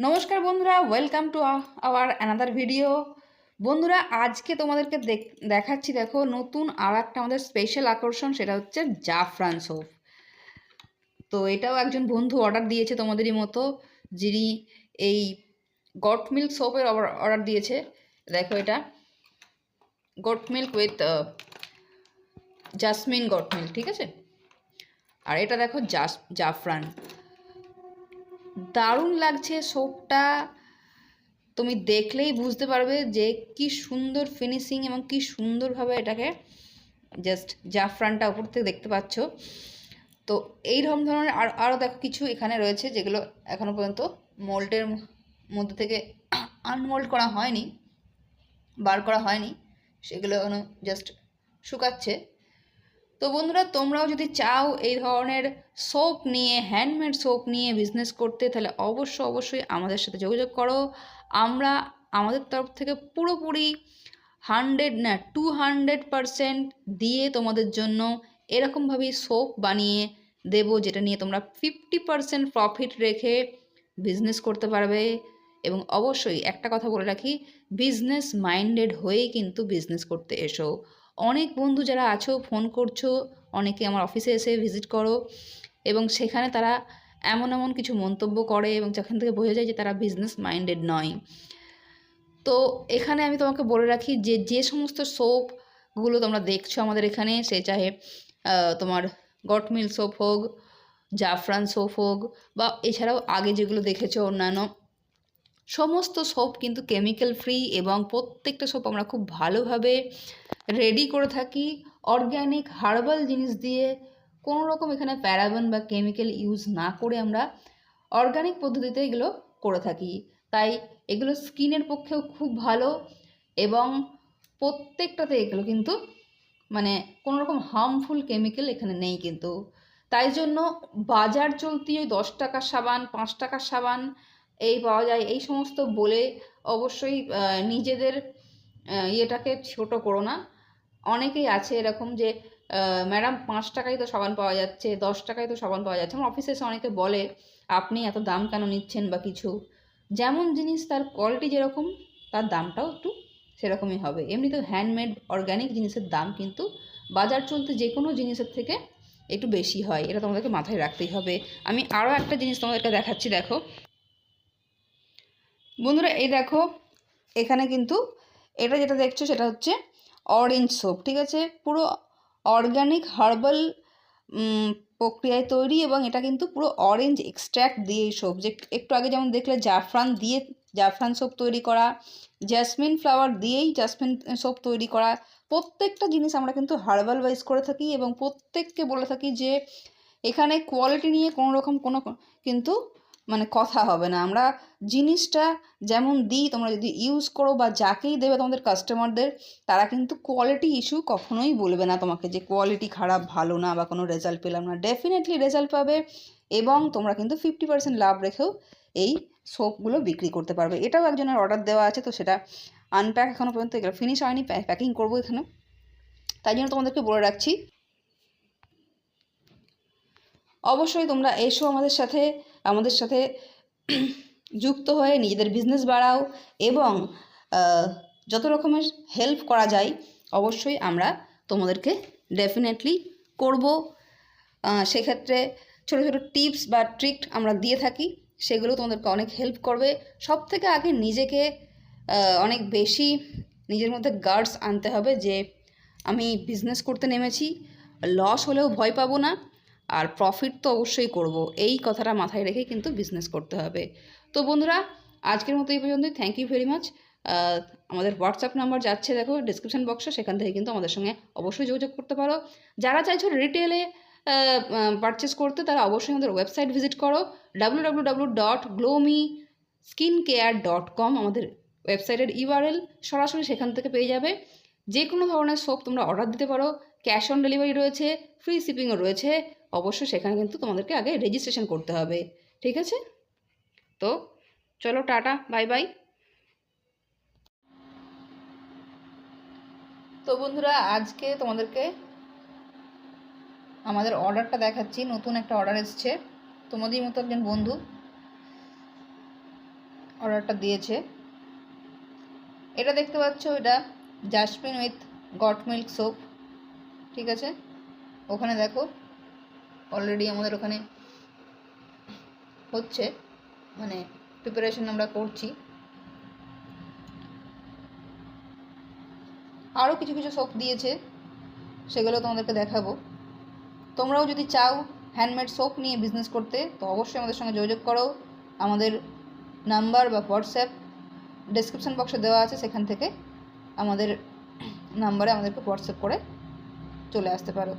নমস্কার বন্ধুরা welcome to our another video বন্ধুরা, আজকে তোমাদেরকে দেখ- দেখাচ্ছি দেখো, নতুন আর একটা আমাদের স্পেশাল আকর্ষণ, সেটা হচ্ছে জাফরান সোপ তো এটাও একজন বন্ধু অর্ডার দিয়েছে তোমাদেরই মতো, যিনি এই গট মিল্ক সোপের অর্ডার দিয়েছে। দেখো এটা got milk with jasmine got milk ঠিক আছে? আর এটা দেখো জাফরান। দারুণ লাগছে সোপটা তুমি দেখলেই বুঝতে পারবে যে কি সুন্দর ফিনিশিং এবং কি সুন্দরভাবে এটাকে জাস্ট জাফরানটা উপর থেকে দেখতে পাচ্ছ। তো এইরকম ধরনের আর আরও দেখো কিছু এখানে রয়েছে যেগুলো এখনও পর্যন্ত মোল্ডের মধ্যে থেকে আনমোল্ড করা হয়নি, বার করা হয়নি, সেগুলো জাস্ট শুকাচ্ছে। তো বন্ধুরা, তোমরাও যদি চাও এই ধরনের সোপ নিয়ে হ্যান্ডমেড সোপ নিয়ে বিজনেস করতে, তাহলে অবশ্য অবশ্যই আমাদের সাথে যোগাযোগ করো। আমরা আমাদের তরফ থেকে পুরোপুরি হান্ড্রেড না টু হান্ড্রেড পারসেন্ট দিয়ে তোমাদের জন্য এরকমভাবেই সোপ বানিয়ে দেব, যেটা নিয়ে তোমরা ফিফটি পারসেন্ট প্রফিট রেখে বিজনেস করতে পারবে। এবং অবশ্যই একটা কথা বলে রাখি বিজনেস মাইন্ডেড হয়েই কিন্তু বিজনেস করতে এসো। অনেক বন্ধু যারা আছো ফোন করছ, অনেকে আমার অফিসে এসে ভিজিট করো এবং সেখানে তারা এমন এমন কিছু মন্তব্য করে এবং যেখান থেকে বোঝা যায় যে তারা বিজনেস মাইন্ডেড নয়। তো এখানে আমি তোমাকে বলে রাখি যে যে সমস্ত সোপগুলো তোমরা দেখছ আমাদের এখানে, সে চাহে তোমার গটমিল সোপ হোক, জাফরান সোপ হোক বা এছাড়াও আগে যেগুলো দেখেছ অন্যান্য সমস্ত সোপ কিন্তু কেমিক্যাল ফ্রি এবং প্রত্যেকটা সোপ আমরা খুব ভালোভাবে রেডি করে থাকি। অর্গ্যানিক হার্বাল জিনিস দিয়ে কোনো রকম এখানে প্যারাবেন বা কেমিক্যাল ইউজ না করে আমরা অর্গানিক পদ্ধতিতে এগুলো করে থাকি। তাই এগুলো স্কিনের পক্ষেও খুব ভালো এবং প্রত্যেকটাতে এগুলো কিন্তু মানে কোনো রকম হার্মফুল কেমিক্যাল এখানে নেই কিন্তু। তাই জন্য বাজার চলতি ওই দশ টাকার সাবান, পাঁচ টাকার সাবান এই পাওয়া যায়। এই সমস্ত বলে অবশ্যই নিজেদের ইয়েটাকে ছোট করো না। অনেকেই আছে এরকম যে ম্যাডাম, পাঁচ টাকায় তো সাবান পাওয়া যাচ্ছে, দশ টাকায় তো সাবান পাওয়া যাচ্ছে। আমার অফিসে এসে অনেকে বলে, আপনি এত দাম কেন নিচ্ছেন বা কিছু? যেমন জিনিস তার কোয়ালিটি যেরকম, তার দামটাও একটু সেরকমই হবে। এমনিতে হ্যান্ডমেড অর্গ্যানিক জিনিসের দাম কিন্তু বাজার চলতে যে কোনো জিনিসের থেকে একটু বেশি হয়। এটা তোমাদেরকে মাথায় রাখতেই হবে। আমি আরও একটা জিনিস তোমাদেরকে দেখাচ্ছি, দেখো। বন্ধুরা, এই দেখো, এখানে কিন্তু এটা যেটা দেখছ সেটা হচ্ছে অরেঞ্জ সোপ ঠিক আছে? পুরো অর্গানিক হার্বাল প্রক্রিয়ায় তৈরি এবং এটা কিন্তু পুরো অরেঞ্জ এক্সট্র্যাক্ট দিয়ে সোপ যে একটু আগে যেমন দেখলে জাফরান দিয়ে, জাফরান সোপ তৈরি করা জাসমিন ফ্লাওয়ার দিয়েই জাসমিন সোপ তৈরি করা, প্রত্যেকটা জিনিস আমরা কিন্তু হার্বাল ওয়াইজ করে থাকি এবং প্রত্যেককে বলে থাকি যে এখানে কোয়ালিটি নিয়ে কোনো রকম কোনো কিন্তু মানে কথা হবে না। আমরা জিনিসটা যেমন দিই, তোমরা যদি ইউজ করো বা যাকেই দেবে তোমাদের কাস্টমারদের তারা কিন্তু কোয়ালিটি ইস্যু কখনোই বলবে না তোমাকে যে কোয়ালিটি খারাপ, ভালো না বা কোনো রেজাল্ট পেলাম না। ডেফিনেটলি রেজাল্ট পাবে এবং তোমরা কিন্তু ফিফটি পার্সেন্ট লাভ রেখেও এই সোপগুলো বিক্রি করতে পারবে। এটাও একজনের অর্ডার দেওয়া আছে, তো সেটা আনপ্যাক এখনও পর্যন্ত এগুলো ফিনিশ হয়নি প্যাকিং করব এখানে। তাই জন্য তোমাদেরকে বলে রাখছি, অবশ্যই তোমরা এসো আমাদের সাথে। আমাদের সাথে যুক্ত হয়ে নিজেদের বিজনেস বাড়াও এবং যত রকমের হেল্প করা যায়, অবশ্যই আমরা তোমাদেরকে ডেফিনেটলি করব। সেক্ষেত্রে ছোটো ছোটো টিপস বা ট্রিক আমরা দিয়ে থাকি, সেগুলো তোমাদেরকে অনেক হেল্প করবে। সব থেকে আগে নিজেকে অনেক বেশি নিজের মধ্যে গার্ডস আনতে হবে যে, আমি বিজনেস করতে নেমেছি লস হলেও ভয় পাবো না। আর প্রফিট তো অবশ্যই করব। এই কথাটা মাথায় রেখে কিন্তু বিজনেস করতে হবে। তো বন্ধুরা, আজকের মতো এই পর্যন্তই। থ্যাংক ইউ ভেরি মাচ আমাদের হোয়াটসঅ্যাপ নাম্বার যাচ্ছে দেখো ডিসক্রিপশন বক্সে সেখান থেকে কিন্তু আমাদের সঙ্গে অবশ্যই যোগাযোগ করতে পারো। যারা চাইছো রিটেলে পারচেস করতে, তারা অবশ্যই আমাদের ওয়েবসাইট ভিজিট করো। W W dot Glomy skin care dot com আমাদের ওয়েবসাইটের ইউআরএল সরাসরি সেখান থেকে পেয়ে যাবে। যে কোনো ধরনের সোপ তোমরা অর্ডার দিতে পারো। ক্যাশ অন ডেলিভারি রয়েছে ফ্রি শিপিংও রয়েছে। অবশ্যই সেখানে কিন্তু তোমাদেরকে আগে রেজিস্ট্রেশন করতে হবে। ঠিক আছে? তো চলো টাটা বাই বাই তো বন্ধুরা, আজকে তোমাদেরকে আমাদের অর্ডারটা দেখাচ্ছি। নতুন একটা অর্ডার এসছে। তোমাদেরই মতো একজন বন্ধু অর্ডারটা দিয়েছে। এটা দেখতে পাচ্ছ, এটা jasmine with goat milk soap ঠিক আছে? ওখানে দেখো। অলরেডি আমাদের ওখানে হচ্ছে মানে প্রিপারেশন আমরা করছি। আরও কিছু কিছু সোপ দিয়েছে, সেগুলো তোমাদেরকে দেখাবো। তোমরাও যদি চাও হ্যান্ডমেড সোপ নিয়ে বিজনেস করতে, তো অবশ্যই আমাদের সঙ্গে যোগাযোগ করো। আমাদের নাম্বার বা হোয়াটসঅ্যাপ ডেসক্রিপশন বক্সে দেওয়া আছে, সেখান থেকে আমাদের নাম্বারে আমাদেরকে হোয়াটসঅ্যাপ করে চলে আসতে পারো।